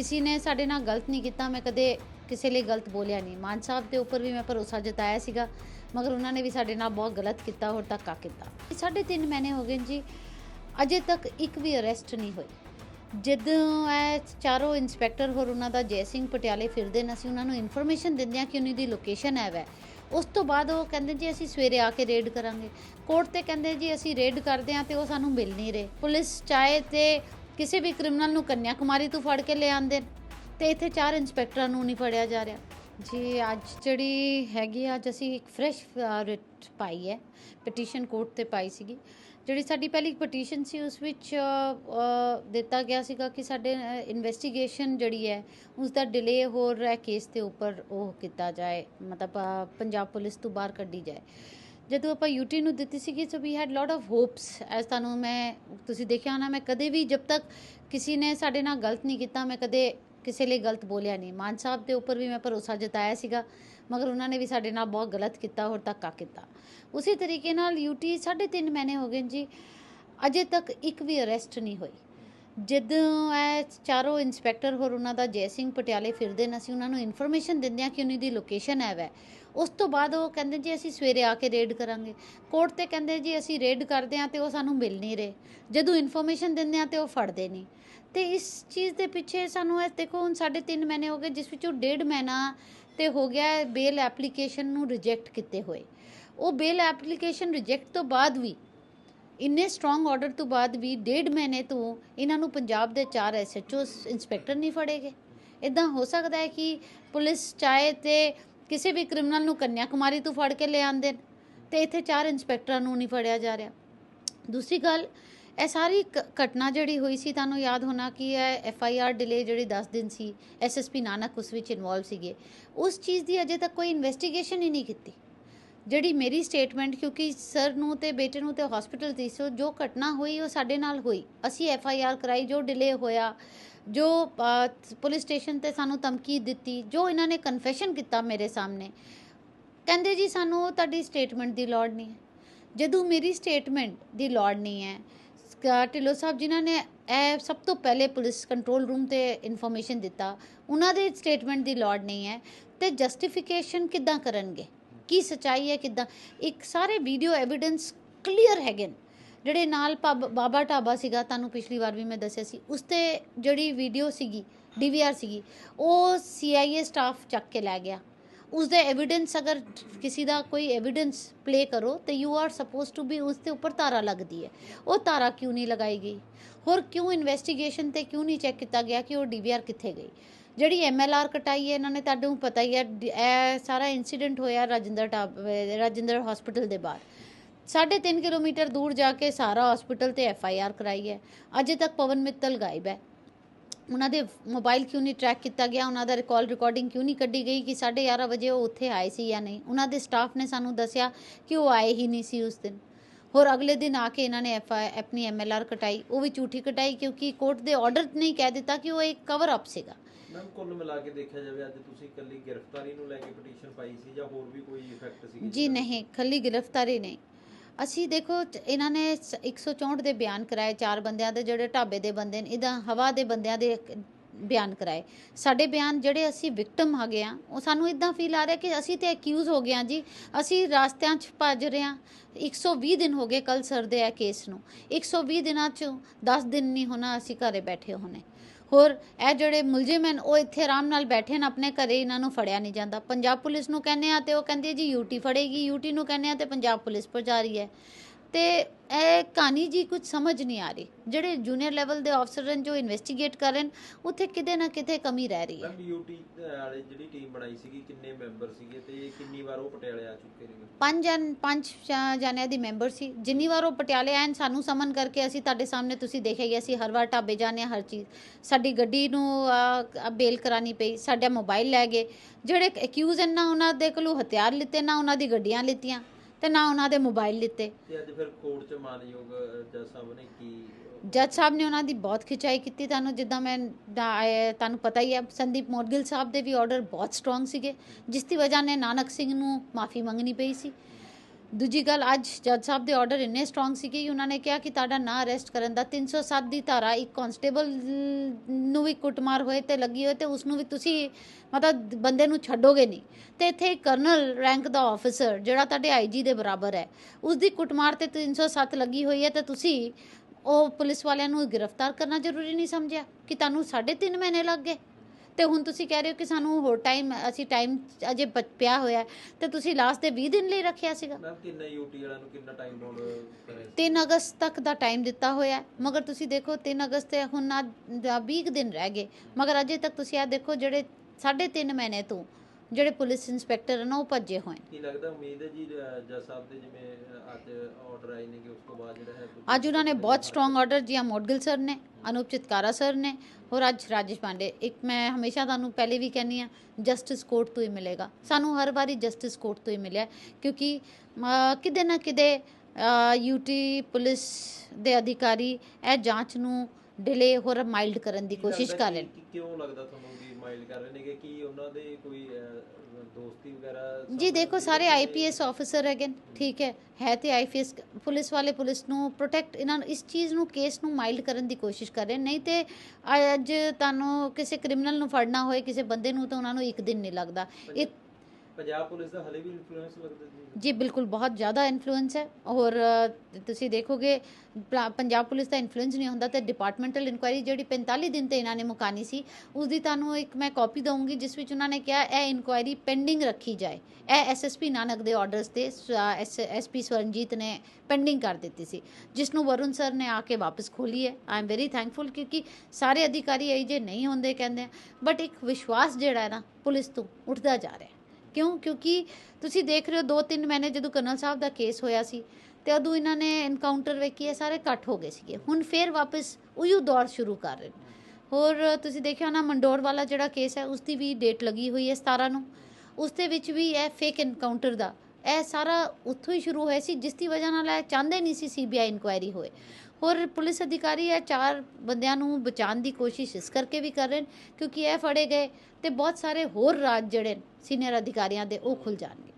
ਕਿਸੇ ਨੇ ਸਾਡੇ ਨਾਲ ਗਲਤ ਨਹੀਂ ਕੀਤਾ, ਮੈਂ ਕਦੇ ਕਿਸੇ ਲਈ ਗਲਤ ਬੋਲਿਆ ਨਹੀਂ। ਮਾਨ ਸਾਹਿਬ ਦੇ ਉੱਪਰ ਵੀ ਮੈਂ ਭਰੋਸਾ ਜਤਾਇਆ ਸੀਗਾ, ਮਗਰ ਉਹਨਾਂ ਨੇ ਵੀ ਸਾਡੇ ਨਾਲ ਬਹੁਤ ਗਲਤ ਕੀਤਾ, ਹੋਰ ਧੱਕਾ ਕੀਤਾ। ਸਾਢੇ ਤਿੰਨ ਮਹੀਨੇ ਹੋ ਗਏ ਜੀ, ਅਜੇ ਤੱਕ ਇੱਕ ਵੀ ਅਰੈਸਟ ਨਹੀਂ ਹੋਈ। ਜਦੋਂ ਇਹ ਚਾਰੋਂ ਇੰਸਪੈਕਟਰ ਹੋਰ ਉਹਨਾਂ ਦਾ ਜੈ ਸਿੰਘ ਪਟਿਆਲੇ ਫਿਰਦੇ ਨੇ, ਅਸੀਂ ਉਹਨਾਂ ਨੂੰ ਇਨਫੋਰਮੇਸ਼ਨ ਦਿੰਦੇ ਹਾਂ ਕਿ ਉਹਨਾਂ ਦੀ ਲੋਕੇਸ਼ਨ ਹੈ ਵੈ। ਉਸ ਤੋਂ ਬਾਅਦ ਉਹ ਕਹਿੰਦੇ ਜੀ, ਅਸੀਂ ਸਵੇਰੇ ਆ ਕੇ ਰੇਡ ਕਰਾਂਗੇ। ਕੋਰਟ ਤੇ ਕਹਿੰਦੇ ਜੀ, ਅਸੀਂ ਰੇਡ ਕਰਦੇ ਹਾਂ ਤੇ ਉਹ ਸਾਨੂੰ ਮਿਲ ਨਹੀਂ ਰਹੇ। ਪੁਲਿਸ ਚਾਹੇ ਤੇ ਕਿਸੇ ਵੀ ਕ੍ਰਿਮੀਨਲ ਨੂੰ ਕੰਨਿਆ ਕੁਮਾਰੀ ਤੋਂ ਫੜ ਕੇ ਲੈ ਆਂਦੇ ਤੇ ਇੱਥੇ ਚਾਰ ਇੰਸਪੈਕਟਰਾਂ ਨੂੰ ਨਹੀਂ ਫੜਿਆ ਜਾ ਰਿਹਾ। ਜੀ ਅੱਜ ਜਿਹੜੀ ਹੈਗੀ ਆ, ਅੱਜ ਅਸੀਂ ਇੱਕ ਫਰੈਸ਼ ਰਿਟ ਪਾਈ ਹੈ ਪਟੀਸ਼ਨ ਕੋਰਟ ਤੇ ਪਾਈ ਸੀਗੀ। ਜਿਹੜੀ ਸਾਡੀ ਪਹਿਲੀ ਪਟੀਸ਼ਨ ਸੀ ਉਸ ਵਿੱਚ ਦਿੱਤਾ ਗਿਆ ਸੀਗਾ ਕਿ ਸਾਡੇ ਇਨਵੈਸਟੀਗੇਸ਼ਨ ਜਿਹੜੀ ਹੈ ਉਸ ਦਾ ਡਿਲੇ ਹੋ ਰਿਹਾ ਕੇਸ ਦੇ ਉੱਪਰ ਉਹ ਕੀਤਾ ਜਾਏ ਮਤਲਬ ਪੰਜਾਬ ਪੁਲਿਸ ਤੋਂ ਬਾਹਰ ਕੱਢੀ ਜਾਏ। ਜਦੋਂ ਆਪਾਂ ਯੂਟੀ ਨੂੰ ਦਿੱਤੀ ਸੀਗੀ so we had lot of hopes as ਤੁਹਾਨੂੰ ਮੈਂ, ਤੁਸੀਂ ਦੇਖਿਆ ਹੋਣਾ, ਮੈਂ ਕਦੇ ਵੀ ਜਦ ਤੱਕ ਕਿਸੇ ਨੇ ਸਾਡੇ ਨਾਲ ਗਲਤ ਨਹੀਂ ਕੀਤਾ, ਮੈਂ ਕਦੇ ਕਿਸੇ ਲਈ ਗਲਤ ਬੋਲਿਆ ਨਹੀਂ। ਮਾਨ ਸਾਹਿਬ ਦੇ ਉੱਪਰ ਵੀ ਮੈਂ ਭਰੋਸਾ ਜਤਾਇਆ ਸੀਗਾ, ਮਗਰ ਉਹਨਾਂ ਨੇ ਵੀ ਸਾਡੇ ਨਾਲ ਬਹੁਤ ਗਲਤ ਕੀਤਾ, ਹੋਰ ਧੱਕਾ ਕੀਤਾ। ਉਸੇ ਤਰੀਕੇ ਨਾਲ ਯੂਟੀ ਸਾਢੇ ਤਿੰਨ ਮਹੀਨੇ ਹੋ ਗਏ ਜੀ, ਅਜੇ ਤੱਕ ਇੱਕ ਵੀ ਅਰੈਸਟ ਨਹੀਂ ਹੋਈ। ਜਦੋਂ ਇਹ ਚਾਰੋਂ ਇੰਸਪੈਕਟਰ ਹੋਰ ਉਹਨਾਂ ਦਾ ਜੈ ਸਿੰਘ ਪਟਿਆਲੇ ਫਿਰਦੇ ਨੇ, ਅਸੀਂ ਉਹਨਾਂ ਨੂੰ ਇਨਫੋਰਮੇਸ਼ਨ ਦਿੰਦੇ ਹਾਂ ਕਿ ਉਹਨਾਂ ਦੀ ਲੋਕੇਸ਼ਨ ਹੈ ਵੈ। ਉਸ ਤੋਂ ਬਾਅਦ ਉਹ ਕਹਿੰਦੇ ਜੀ ਅਸੀਂ ਸਵੇਰੇ ਆ ਕੇ ਰੇਡ ਕਰਾਂਗੇ। ਕੋਰਟ ਤੇ ਕਹਿੰਦੇ ਜੀ ਅਸੀਂ ਰੇਡ ਕਰਦੇ ਹਾਂ ਤੇ ਉਹ ਸਾਨੂੰ ਮਿਲ ਨਹੀਂ ਰਹੇ। ਜਦੋਂ ਇਨਫੋਰਮੇਸ਼ਨ ਦਿੰਦੇ ਹਾਂ ਤੇ ਉਹ ਫੜਦੇ ਨਹੀਂ। ਤੇ ਇਸ ਚੀਜ਼ ਦੇ ਪਿੱਛੇ ਸਾਨੂੰ ਇਹ ਦੇਖੋ ਹੁਣ ਸਾਢੇ ਤਿੰਨ ਮਹੀਨੇ ਹੋ ਗਏ, ਜਿਸ ਵਿੱਚੋਂ ਡੇਢ ਮਹੀਨਾ ਤੇ ਹੋ ਗਿਆ ਬੇਲ ਐਪਲੀਕੇਸ਼ਨ ਨੂੰ ਰਿਜੈਕਟ ਕੀਤੇ ਹੋਏ। ਉਹ ਬੇਲ ਐਪਲੀਕੇਸ਼ਨ ਰਿਜੈਕਟ ਤੋਂ ਬਾਅਦ ਵੀ, ਇੰਨੇ ਸਟਰੋਂਗ ਆਰਡਰ ਤੋਂ ਬਾਅਦ ਵੀ ਡੇਢ ਮਹੀਨੇ ਤੋਂ ਇਹਨਾਂ ਨੂੰ ਪੰਜਾਬ ਦੇ ਚਾਰ ਐਸਐਚਓ ਇੰਸਪੈਕਟਰ ਨਹੀਂ ਫੜੇਗੇ ਇਦਾਂ ਹੋ ਸਕਦਾ ਹੈ ਕਿ ਪੁਲਿਸ ਚਾਹੇ ਤੇ ਕਿਸੇ ਵੀ ਕ੍ਰਿਮੀਨਲ ਨੂੰ ਕੰਨਿਆ ਕੁਮਾਰੀ ਤੋਂ ਫੜ ਕੇ ਲੈ ਆਂਦੇ ਤੇ ਇੱਥੇ ਚਾਰ ਇੰਸਪੈਕਟਰਾਂ ਨੂੰ ਨਹੀਂ ਫੜਿਆ ਜਾ ਰਿਹਾ। ਦੂਸਰੀ ਗੱਲ, ਇਹ ਸਾਰੀ ਕ- ਘਟਨਾ ਜਿਹੜੀ ਹੋਈ ਸੀ, ਤੁਹਾਨੂੰ ਯਾਦ ਹੋਣਾ ਕਿ ਇਹ ਐਫ ਆਈ ਆਰ ਡਿਲੇ ਜਿਹੜੀ 10 ਦਿਨ ਸੀ, ਐਸ ਐਸ ਪੀ ਨਾਨਕ ਉਸ ਵਿੱਚ ਇਨਵੋਲਵ ਸੀਗੇ। ਉਸ ਚੀਜ਼ ਦੀ ਅਜੇ ਤੱਕ ਕੋਈ ਇਨਵੈਸਟੀਗੇਸ਼ਨ ਹੀ ਨਹੀਂ ਕੀਤੀ। ਜਿਹੜੀ ਮੇਰੀ ਸਟੇਟਮੈਂਟ ਕਿਉਂਕਿ ਸਰ ਨੂੰ ਤੇ ਬੇਟੇ ਨੂੰ ਤੇ ਹਸਪੀਟਲ ਦੀ ਸੋ, ਜੋ ਘਟਨਾ ਹੋਈ, ਉਹ ਸਾਡੇ ਨਾਲ ਹੋਈ। ਅਸੀਂ ਐਫ ਆਈ ਆਰ ਕਰਾਈ, ਜੋ ਡਿਲੇ ਹੋਇਆ ਜੋ ਪੁਲਿਸ ਸਟੇਸ਼ਨ ਤੇ ਸਾਨੂੰ ਧਮਕੀ ਦਿੱਤੀ, ਜੋ ਇਹਨਾਂ ਨੇ ਕਨਫੈਸ਼ਨ ਕੀਤਾ ਮੇਰੇ ਸਾਹਮਣੇ, ਕਹਿੰਦੇ ਜੀ ਸਾਨੂੰ ਤੁਹਾਡੀ ਸਟੇਟਮੈਂਟ ਦੀ ਲੋੜ ਨਹੀਂ ਹੈ। ਜਦੋਂ ਮੇਰੀ ਸਟੇਟਮੈਂਟ ਦੀ ਲੋੜ ਨਹੀਂ ਹੈ ਸ- ਢਿੱਲੋਂ ਸਾਹਿਬ ਜਿਨ੍ਹਾਂ ਨੇ ਇਹ ਸਭ ਤੋਂ ਪਹਿਲੇ ਪੁਲਿਸ ਕੰਟਰੋਲ ਰੂਮ ਤੇ ਇਨਫੋਰਮੇਸ਼ਨ ਦਿੱਤਾ, ਉਹਨਾਂ ਦੇ ਸਟੇਟਮੈਂਟ ਦੀ ਲੋੜ ਨਹੀਂ ਹੈ। ਤੇ ਜਸਟੀਫਿਕੇਸ਼ਨ ਕਿੱਦਾਂ ਕਰਨਗੇ? ਕੀ ਸਚਾਈ ਹੈ ਕਿੱਦਾਂ? ਇੱਕ ਸਾਰੇ ਵੀਡੀਓ ਐਵੀਡੈਂਸ ਕਲੀਅਰ ਹੈਗੇ ਨੇ। ਜਿਹੜੇ ਨਾਲ ਪਬ- ਬਾਬਾ ਢਾਬਾ ਸੀਗਾ, ਤੁਹਾਨੂੰ ਪਿਛਲੀ ਵਾਰ ਵੀ ਮੈਂ ਦੱਸਿਆ ਸੀ, ਉਸ ਤੇ ਜਿਹੜੀ ਵੀਡੀਓ ਸੀਗੀ ਡੀਵੀਆਰ ਸੀਗੀ, ਉਹ ਸੀਆਈਏ ਸਟਾਫ ਚੱਕ ਕੇ ਲੈ ਗਿਆ। ਉਸ ਦੇ ਐਵੀਡੈਂਸ ਅਗਰ ਕਿਸੇ ਦਾ ਕੋਈ ਐਵੀਡੈਂਸ ਪਲੇ ਕਰੋ, ਤੇ you are supposed to be ਉਸ ਦੇ ਉੱਪਰ ਤਾਰਾ ਲੱਗਦੀ ਹੈ। ਉਹ ਤਾਰਾ ਕਿਉਂ ਨਹੀਂ ਲਗਾਈ ਗਈ? ਹੋਰ ਕਿਉਂ ਇਨਵੈਸਟੀਗੇਸ਼ਨ ਤੇ ਕਿਉਂ ਨਹੀਂ ਚੈੱਕ ਕੀਤਾ ਗਿਆ ਕਿ ਉਹ ਡੀਵੀਆਰ ਕਿੱਥੇ ਗਈ? ਜਿਹੜੀ ਐਮਐਲਆਰ ਕਟਾਈ ਹੈ, ਇਹਨਾਂ ਨੇ ਤੁਹਾਨੂੰ ਪਤਾ ਹੀ ਹੈ ਡ- ਇਹ ਸਾਰਾ ਇਨਸੀਡੈਂਟ ਹੋਇਆ ਰਾਜਿੰਦਰ ਟਾਬ ਰਾਜਿੰਦਰ ਹਸਪੀਟਲ ਦੇ ਬਾਹਰ। ਸਾਢੇ ਤਿੰਨ ਕਿਲੋਮੀਟਰ ਦੂਰ ਜਾ ਕੇ ਸਾਰਾ ਹਸਪੀਟਲ ਤੇ ਐਫ ਆਈ ਆਰ ਕਰਾਈ ਹੈ। ਅਜੇ ਤੱਕ ਪਵਨ ਮਿੱਤਲ ਗਾਇਬ ਹੈ। ਉਹਨਾਂ ਦੇ ਮੋਬਾਈਲ ਕਿਉਂ ਨਹੀਂ ਟਰੈਕ ਕੀਤਾ ਗਿਆ? ਉਹਨਾਂ ਦਾ ਰਿਕਾਲ ਰਿਕਾਰਡਿੰਗ ਕਿਉਂ ਨਹੀਂ ਕੱਢੀ ਗਈ ਕਿ 11:30 ਵਜੇ ਉਹ ਉੱਥੇ ਆਏ ਸੀ ਜਾਂ ਨਹੀਂ? ਉਹਨਾਂ ਦੇ ਸਟਾਫ ਨੇ ਸਾਨੂੰ ਦੱਸਿਆ ਕਿ ਉਹ ਆਏ ਹੀ ਨਹੀਂ ਸੀ ਉਸ ਦਿਨ। ਹੋਰ ਅਗਲੇ ਦਿਨ ਆ ਕੇ ਇਹਨਾਂ ਨੇ ਐਫ ਆਪਣੀ ਐਮਐਲਆਰ ਕਟਾਈ। ਉਹ ਵੀ ਝੂਠੀ ਕਟਾਈ ਕਿਉਂਕਿ ਕੋਰਟ ਦੇ ਆਰਡਰ ਨੇ ਹੀ ਕਹਿ ਦਿੱਤਾ ਕਿ ਉਹ ਇੱਕ ਕਵਰ ਅਪ ਸੀਗਾ। ਮੈਮ ਕੁੱਲ ਮਿਲਾ ਕੇ ਦੇਖਿਆ ਜਾਵੇ ਅੱਜ ਤੁਸੀਂ ਇਕੱਲੀ ਗ੍ਰਿਫਤਾਰੀ ਨੂੰ ਲੈ ਕੇ ਪਟੀਸ਼ਨ ਪਾਈ ਸੀ ਜਾਂ ਹੋਰ ਵੀ ਕੋਈ ਇਫੈਕਟ ਸੀ ਜੀ ਨਹੀਂ ਖੱਲੀ ਗ੍ਰਿਫਤਾਰੀ ਨਹੀਂ। ਅਸੀਂ ਦੇਖੋ ਇਹਨਾਂ ਨੇ ਸ- 164 ਦੇ ਬਿਆਨ ਕਰਾਏ, ਚਾਰ ਬੰਦਿਆਂ ਦੇ ਜਿਹੜੇ ਢਾਬੇ ਦੇ ਬੰਦੇ ਨੇ ਇਹਦਾ ਹਵਾ ਦੇ ਬੰਦਿਆਂ ਦੇ ਬਿਆਨ ਕਰਾਏ। ਸਾਡੇ ਬਿਆਨ ਜਿਹੜੇ ਅਸੀਂ ਵਿਕਟਮ ਹੈਗੇ ਆ, ਉਹ ਸਾਨੂੰ ਇਦਾਂ ਫੀਲ ਆ ਰਿਹਾ ਕਿ ਅਸੀਂ ਤੇ ਅਕਿਊਜ਼ ਹੋ ਗਏ ਆ ਜੀ। ਅਸੀਂ ਰਾਸਤਿਆਂ 'ਚ ਭੱਜ ਰਹੇ ਆ। 120 ਦਿਨ ਹੋ ਗਏ ਕੱਲ ਸਰ ਦੇ ਆ ਕੇਸ ਨੂੰ। 120 ਦਿਨਾਂ 'ਚ 10 ਦਿਨ ਨਹੀਂ ਹੋਣਾ, ਅਸੀਂ ਘਰੇ ਬੈਠੇ ਹੋਣੇ। ਹੋਰ ਇਹ ਜਿਹੜੇ ਮੁਲਜ਼ਮ ਹਨ, ਉਹ ਇੱਥੇ ਆਰਾਮ ਨਾਲ ਬੈਠੇ ਨੇ ਆਪਣੇ ਘਰੇ ਇਹਨਾਂ ਨੂੰ ਫੜਿਆ ਨਹੀਂ ਜਾਂਦਾ। ਪੰਜਾਬ ਪੁਲਿਸ ਨੂੰ ਕਹਿੰਦੇ ਆ ਤੇ ਉਹ ਕਹਿੰਦੇ ਜੀ ਯੂਟੀ ਫੜੇਗੀ ਯੂਟੀ ਨੂੰ ਕਹਿੰਦੇ ਆ ਤੇ ਪੰਜਾਬ ਪੁਲਿਸ ਪਹੁੰਚਾ ਰਹੀ ਹੈ। ਤੇ ਇਹ ਕਹਾਣੀ ਜੀ ਕੁਝ ਸਮਝ ਨਹੀਂ ਆ ਰਹੀ। ਜਿਹੜੇ ਜੂਨੀਅਰ ਲੈਵਲ ਦੇ ਅਫਸਰ ਹਨ ਜੋ ਇਨਵੈਸਟੀਗੇਟ ਕਰਨ ਉੱਥੇ ਕਿਤੇ ਨਾ ਕਿਤੇ ਕਮੀ ਰਹਿ ਰਹੀ ਹੈ। ਯੂਟੀ ਵਾਲੇ ਜਿਹੜੀ ਟੀਮ ਬਣਾਈ ਸੀਗੀ ਕਿੰਨੇ ਮੈਂਬਰ ਸੀਗੇ ਤੇ ਕਿੰਨੀ ਵਾਰ ਉਹ ਪਟਿਆਲੇ ਆ ਚੁੱਕੇ ਨੇ? ਪੰਜ ਜਨ ਪੰਜ ਜਾ- ਜਾਣਿਆਂ ਦੀ ਮੈਂਬਰ ਸੀ। ਜਿੰਨੀ ਵਾਰ ਉਹ ਪਟਿਆਲੇ ਆਏ ਸਾਨੂੰ ਸਮਨ ਕਰਕੇ ਅਸੀਂ ਤੁਹਾਡੇ ਸਾਹਮਣੇ ਤੁਸੀਂ ਦੇਖਿਆ ਹੀ ਅਸੀਂ ਹਰ ਵਾਰ ਢਾਬੇ ਜਾਂਦੇ ਹਾਂ ਹਰ ਚੀਜ਼। ਸਾਡੀ ਗੱਡੀ ਨੂੰ ਬੇਲ ਕਰਾਣੀ ਪਈ ਸਾਡਾ ਮੋਬਾਈਲ ਲੈ ਗਏ। ਜਿਹੜੇ ਅਕਿਊਜ਼ ਹਨ ਨਾ ਉਹਨਾਂ ਦੇ ਕੋਲੋਂ ਹਥਿਆਰ ਲਿੱਤੇ ਨਾ ਉਹਨਾਂ ਦੀ ਗੱਡੀਆਂ ਲਿੱਤੀਆਂ। ਤੇ ਨਾ ਉਹਨਾਂ ਦੇ ਮੋਬਾਈਲ ਲਿੱਤੇ। ਤੇ ਅੱਜ ਫਿਰ ਕੋਰਟ ਚ ਮਾਨਯੋਗ ਜੱਜ ਸਾਹਿਬ ਨੇ ਕੀ ਜੱਜ ਸਾਹਿਬ ਨੇ ਉਹਨਾਂ ਦੀ ਬਹੁਤ ਖਿਚਾਈ ਕੀਤੀ। ਤੁਹਾਨੂੰ ਜਿੱਦਾਂ ਮੈਂ ਤੁਹਾਨੂੰ ਪਤਾ ਹੀ ਹੈ ਸੰਦੀਪ ਮੋਦਗਿਲ ਸਾਹਿਬ ਦੇ ਵੀ ਆਰਡਰ ਬਹੁਤ ਸਟਰੋਂਗ ਸੀਗੇ ਜਿਸ ਦੀ ਵਜ੍ਹਾ ਨੇ ਨਾਨਕ ਸਿੰਘ ਨੂੰ ਮਾਫੀ ਮੰਗਣੀ ਪਈ ਸੀ। ਦੂਜੀ ਗੱਲ, ਅੱਜ ਜੱਜ ਸਾਹਿਬ ਦੇ ਆਰਡਰ ਇੰਨੇ ਸਟਰੋਂਗ ਸੀ ਕਿ ਉਹਨਾਂ ਨੇ ਕਿਹਾ ਕਿ ਤੁਹਾਡਾ ਨਾਂ ਅਰੈਸਟ ਕਰਨ ਦਾ 307 ਦੀ ਧਾਰਾ ਇੱਕ ਕਾਂਸਟੇਬਲ ਨੂੰ ਵੀ ਕੁੱਟਮਾਰ ਹੋਏ ਤੇ ਲੱਗੀ ਹੋਏ ਤੇ ਉਸ ਨੂੰ ਵੀ ਤੁਸੀਂ ਮਤਲਬ ਬੰਦੇ ਨੂੰ ਛੱਡੋਗੇ ਨਹੀਂ। ਤੇ ਇੱਥੇ ਕਰਨਲ ਰੈਂਕ ਦਾ ਆਫੀਸਰ ਜਿਹੜਾ ਤੁਹਾਡੇ ਆਈਜੀ ਦੇ ਬਰਾਬਰ ਹੈ ਉਸ ਦੀ ਕੁੱਟਮਾਰ ਤੇ 307 ਲੱਗੀ ਹੋਈ ਹੈ ਤੇ ਤੁਸੀਂ ਉਹ ਪੁਲਿਸ ਵਾਲਿਆਂ ਨੂੰ ਗ੍ਰਿਫਤਾਰ ਕਰਨਾ ਜ਼ਰੂਰੀ ਨਹੀਂ ਸਮਝਿਆ ਕਿ ਤੁਹਾਨੂੰ 3.5 ਮਹੀਨੇ ਲੱਗ ਗਏ। ਤੇ ਹੁਣ ਤੁਸੀਂ ਕਹਿ ਰਹੇ ਹੋ ਕਿ ਸਾਨੂੰ ਹੋਰ ਟਾਈਮ ਅਸੀਂ ਟਾਈਮ ਅਜੇ ਪਿਆ ਹੋਇਆ ਤੇ ਤੁਸੀਂ ਲਾਸਟ ਦੇ 20 ਦਿਨ ਲਈ ਰੱਖਿਆ ਸੀਗਾ ਮੈਮ ਕਿੰਨਾ ਯੂਟੀ ਵਾਲਿਆਂ ਨੂੰ ਕਿੰਨਾ ਟਾਈਮ ਲੋਡ ਕਰੇ 3 ਅਗਸਤ ਤੱਕ ਦਾ ਟਾਈਮ ਦਿੱਤਾ ਹੋਇਆ। ਮਗਰ ਤੁਸੀਂ ਦੇਖੋ 3 ਅਗਸਤ ਤੇ ਹੁਣ ਅੱਜ 20 ਕੁ ਦਿਨ ਰਹਿ ਗਏ ਮਗਰ ਅਜੇ ਤੱਕ ਤੁਸੀਂ ਇਹ ਦੇਖੋ ਜਿਹੜੇ 3.5 ਮਹੀਨੇ ਤੋਂ ਜਿਹੜੇ ਪੁਲਿਸ ਇੰਸਪੈਕਟਰ ਹਨ ਉਹ ਭੱਜੇ ਹੋਏ ਨੇ। ਕੀ ਲੱਗਦਾ ਉਮੀਦ ਹੈ ਜੀ ਅ, ਜੱਜ ਸਾਹਿਬ ਦੇ ਜਿਵੇਂ ਅ, ਅੱਜ ਆਰਡਰ ਆਏ ਨੇ ਕਿ ਉਸ ਤੋਂ ਬਾਅਦ ਜਿਹੜਾ ਹੈ ਅੱਜ ਉਹਨਾਂ ਨੇ ਬਹੁਤ ਸਟਰੋਂਗ ਆਰਡਰ ਜੀ ਮੋਡਗਿਲ ਸਰ ਨੇ ਅਨੂਪ ਚਿਤਕਾਰਾ ਸਰ ਨੇ ਹੋਰ ਅੱਜ ਰਾਜੇਸ਼ ਪਾਂਡੇ। ਇੱਕ ਮੈਂ ਹਮੇਸ਼ਾ ਤੁਹਾਨੂੰ ਪਹਿਲੇ ਵੀ ਕਹਿੰਨੀ ਆ ਜਸਟਿਸ ਕੋਰਟ ਤੋਂ ਹੀ ਮਿਲੇਗਾ। ਸਾਨੂੰ ਹਰ ਵਾਰੀ ਜਸਟਿਸ ਕੋਰਟ ਤੋਂ ਹੀ ਮਿਲਿਆ ਕਿਉਂਕਿ ਅ, ਕਿਤੇ ਨਾ ਕਿਤੇ ਯੂਟੀ ਪੁਲਿਸ ਦੇ ਅਧਿਕਾਰੀ ਇਹ ਜਾਂਚ ਨੂੰ ਡਿਲੇ ਹੋਰ ਮਾਈਲਡ ਕਰਨ ਦੀ ਕੀ ਕੋਸ਼ਿਸ਼ ਲੱਗਦਾ ਕਰ ਰਹੇ ਕਿ- ਨੇ। ਕਿ ਕਿਉਂ ਲੱਗਦਾ ਤੁਹਾਨੂੰ ਵੀ ਮਾਈਲ ਕਰ ਰਹੇ ਨੇ ਕਿ ਉਹਨਾਂ ਦੇ ਕੋਈ ਦੋਸਤੀ ਵਗੈਰਾ ਜੀ ਦੇਖੋ ਸਾਰੇ ਆਈਪੀਐਸ ਆਫੀਸਰ ਹੈਗੇ ਠੀਕ ਹੈ। ਹੈ ਤੇ ਆਈਪੀਐਸ ਪੁਲਿਸ ਵਾਲੇ ਪੁਲਿਸ ਨੂੰ ਪ੍ਰੋਟੈਕਟ ਇਹਨਾਂ ਨੂੰ ਇਸ ਚੀਜ਼ ਨੂੰ ਕੇਸ ਨੂੰ ਮਾਈਲਡ ਕਰਨ ਦੀ ਕੋਸ਼ਿਸ਼ ਕਰ ਰਹੇ। ਨਹੀਂ ਤੇ ਅੱਜ ਤੁਹਾਨੂੰ ਕਿਸੇ ਕ੍ਰਿਮੀਨਲ ਨੂੰ ਫੜਨਾ ਹੋਏ ਕਿਸੇ ਬੰਦੇ ਨੂੰ ਤਾਂ ਉਹਨਾਂ ਨੂੰ ਇੱਕ ਦਿਨ ਨਹੀਂ ਲੱਗਦਾ। ਇਹ ਪੰਜਾਬ ਪੁਲਿਸ ਦਾ ਹਲੇ ਵੀ ਇਨਫਲੂਐਂਸ ਲੱਗਦਾ ਜੀ। ਜੀ, ਬਿਲਕੁਲ ਬਹੁਤ ਜ਼ਿਆਦਾ ਇਨਫਲੂਐਂਸ ਹੈ। ਔਰ ਤੁਸੀਂ ਦੇਖੋਗੇ ਪ- ਪੰਜਾਬ ਪੁਲਿਸ ਦਾ ਇਨਫਲੂਐਂਸ ਨਹੀਂ ਹੁੰਦਾ ਤੇ ਡਿਪਾਰਟਮੈਂਟਲ ਇਨਕੁਆਇਰੀ ਜਿਹੜੀ 45 ਦਿਨ ਤੇ ਇਹਨਾਂ ਨੇ ਮੁਕਾਨੀ ਸੀ ਉਸ ਦੀ ਤੁਹਾਨੂੰ ਇੱਕ ਮੈਂ ਕਾਪੀ ਦਊਂਗੀ, ਜਿਸ ਵਿੱਚ ਉਹਨਾਂ ਨੇ ਕਿਹਾ, ਇਹ ਇਨਕੁਆਇਰੀ ਪੈਂਡਿੰਗ ਰੱਖੀ ਜਾਏ। ਇਹ ਐਸਐਸਪੀ ਨਾਨਕ ਦੇ ਆਰਡਰਸ ਤੇ ਐਸਪੀ ਸਵਰਨਜੀਤ ਨੇ ਪੈਂਡਿੰਗ ਕਰ ਦਿੱਤੀ ਸੀ। ਜਿਸ ਨੂੰ ਵਰੁਣ ਸਰ ਨੇ ਆ ਕੇ ਵਾਪਸ ਖੋਲੀ ਹੈ। ਆਈ ਐਮ ਵੈਰੀ ਥੈਂਕਫੁਲ ਕਿਉਂਕਿ ਸਾਰੇ ਅਧਿਕਾਰੀ ਇਹ ਜੇ ਨਹੀਂ ਹੁੰਦੇ ਕਹਿੰਦੇ ਬਟ ਇੱਕ ਵਿਸ਼ਵਾਸ ਜਿਹੜਾ ਹੈ ਨਾ, ਪੁਲਿਸ ਤੋਂ ਉੱਠਦਾ ਜਾ ਰਿਹਾ ਹੈ। ਕਿਉਂ? ਕਿਉਂਕਿ ਤੁਸੀਂ ਦੇਖ ਰਹੇ ਹੋ ਦੋ ਤਿੰਨ ਮਹੀਨੇ ਜਦੋਂ ਕਰਨਲ ਸਾਹਿਬ ਦਾ ਕੇਸ ਹੋਇਆ ਸੀ, ਤੇ ਉਦੋਂ ਇਹਨਾਂ ਨੇ ਐਨਕਾਊਂਟਰ ਵੇਖੀ ਹੈ ਸਾਰੇ ਕੱਟ ਹੋ ਗਏ ਸੀਗੇ। ਹੁਣ ਫੇਰ ਵਾਪਸ ਉਹੀਓ ਦੌਰ ਸ਼ੁਰੂ ਕਰ ਰਹੇ ਨੇ। ਹੋਰ ਤੁਸੀਂ ਦੇਖਿਆ ਨਾ ਮੰਡੋਰ ਵਾਲਾ ਜਿਹੜਾ ਕੇਸ ਹੈ ਉਸ ਦੀ ਵੀ ਡੇਟ ਲੱਗੀ ਹੋਈ ਹੈ 17 ਨੂੰ। ਉਸ ਦੇ ਵਿੱਚ ਵੀ ਇਹ ਫੇਕ ਐਨਕਾਊਂਟਰ ਦਾ ਇਹ ਸਾਰਾ ਉੱਥੋਂ ਹੀ ਸ਼ੁਰੂ ਹੋਇਆ ਸੀ, ਜਿਸ ਦੀ ਵਜ੍ਹਾ ਨਾਲ ਇਹ ਚਾਹੁੰਦੇ ਨਹੀਂ ਸੀ ਸੀਬੀਆਈ ਇਨਕੁਆਇਰੀ ਹੋਏ। ਹੋਰ ਪੁਲਿਸ ਅਧਿਕਾਰੀ ਇਹ ਚਾਰ ਬੰਦਿਆਂ ਨੂੰ ਬਚਾਉਣ ਦੀ ਕੋਸ਼ਿਸ਼ ਇਸ ਕਰਕੇ ਵੀ ਕਰ ਰਹੇ ਨੇ, ਕਿਉਂਕਿ ਇਹ ਫੜੇ ਗਏ ਤੇ ਬਹੁਤ ਸਾਰੇ ਹੋਰ ਰਾਜ ਜਿਹੜੇ ਸੀਨੀਅਰ ਅਧਿਕਾਰੀਆਂ ਦੇ, ਉਹ ਖੁੱਲ ਜਾਣਗੇ।